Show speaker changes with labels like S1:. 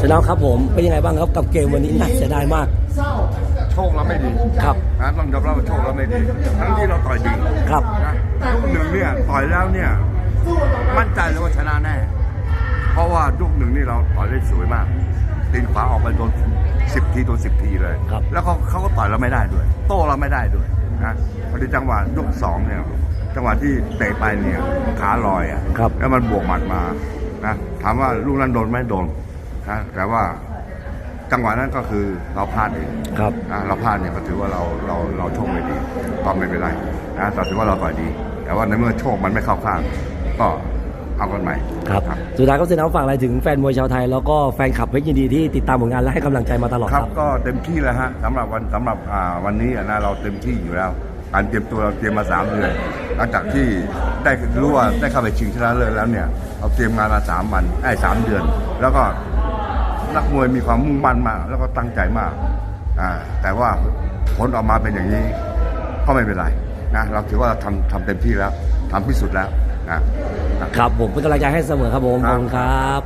S1: ชนะครับผมเป็นยังไงบ้างครับกับเกมวันนี้น่าเสียดายมาก
S2: โชคเราไม่ดี
S1: ครับ
S2: นะต้องยอมรับว่าโชคเราไม่ดีทั้งที่เราต่อยดี
S1: ครับ
S2: นะยกหนึ่งเนี่ยต่อยแล้วเนี่ยมั่นใจเลยว่าชนะแน่ เพราะว่ายกหนึ่งนี่เราต่อยได้สวยมากตีนขวาออกไปโดนสิบทีโดนสิบทีเลย
S1: ครับ
S2: แล้วเขาเขาก็ต่อยเราไม่ได้ด้วย โต้เราไม่ได้ด้วยนะพอดีจังหวะยกสองเนี่ยจังหวะที่เตะไปเนี่ยขาลอยอะ
S1: ครับ
S2: แล้วมันบวกหมัดมานะถามว่าลูกนั้นโดนไหมโดน นะแต่ว่าจังหวะนั้นก็คือเราพลาดเอง
S1: ครับ
S2: นะเราพลาดเนี่ยก็ถือว่าเราเราเราโชคไม่ดีก็ไม่เป็นไรนะแต่ถือว่าเราต่อยดี แต่ว่าในเมื่อโชคมันไม่เข้าข้าง ก็เอากันใหม่
S1: ครับ สุดท้ายก็เซนาฝากอะไรถึงแฟนมวยชาวไทย แล้วก็แฟนคลับเพชรยินดีที่ติดตามผลงานและให้กำลังใจมาตลอด
S2: ค
S1: ค
S2: รั
S1: รั
S2: บบก็เต็มที่แล้วฮะสำหรับวันสำหรับอ่าวันนี้อะนะเราเต็มที่อยู่แล้วการเตรียมตัวเราเตรียมมาสามเดือนหลังจากที่ได้รู้ว่าได้เข้าไปชิงชนะเลิศแล้วเนี่ยเราเตรียมงานมาสามวันไอ้สามเดือน แล้วก็ นักมวยมีความมุ่งมั่นมาก แล้วก็ตั้งใจมากอ่าแต่ว่าผลออกมาเป็นอย่างนี้ก็ไม่เป็นไรนะเราถือว่าเราทำทำเต็มที่แล้วทำที่สุดแล้วนะ
S1: ครับผมเป็นกำลังใจให้เสมอครับผมขอบคุณครับ